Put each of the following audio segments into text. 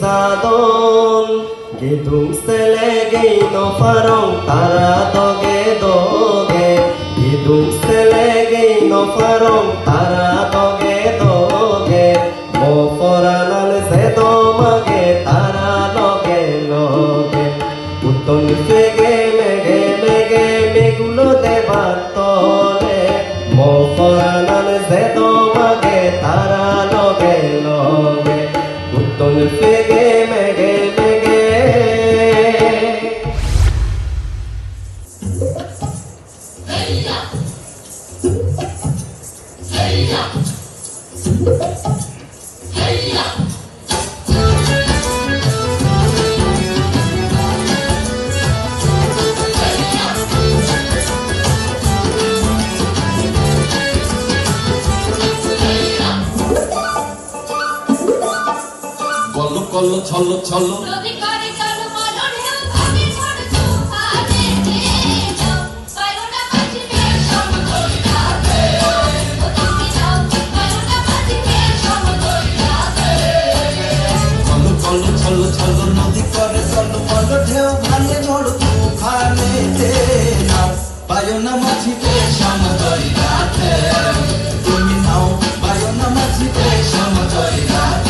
zadon Gedung selege no farong tara doge doge Gedung selege no farong tara doge doge Mo foranan sedo mage tara loge loge Uton fege mege mege megulo deবার তলে Mo foranan sedo mage tara loge loge Uton fege কল্ল কল্ল ছল্ল ছল্ল নদী করে কল্ল কল্ল ঢেউ ভাঙে ঝড় তুফানে। নাও পায়ো না মাঝিতে সমতল রাতে তুমি নাও পায়ো না মাঝিতে সমতল রাতে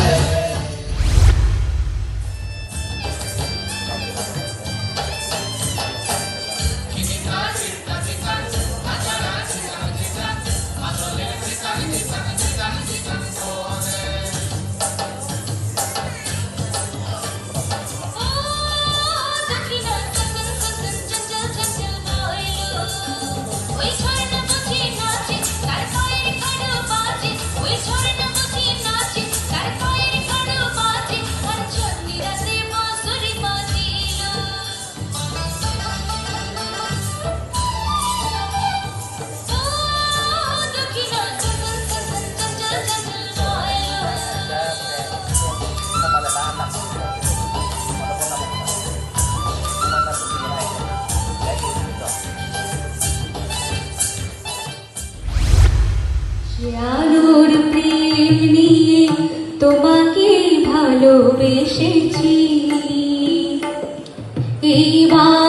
নিয়ে তোমাকে ভালোবেসেছি। এইবার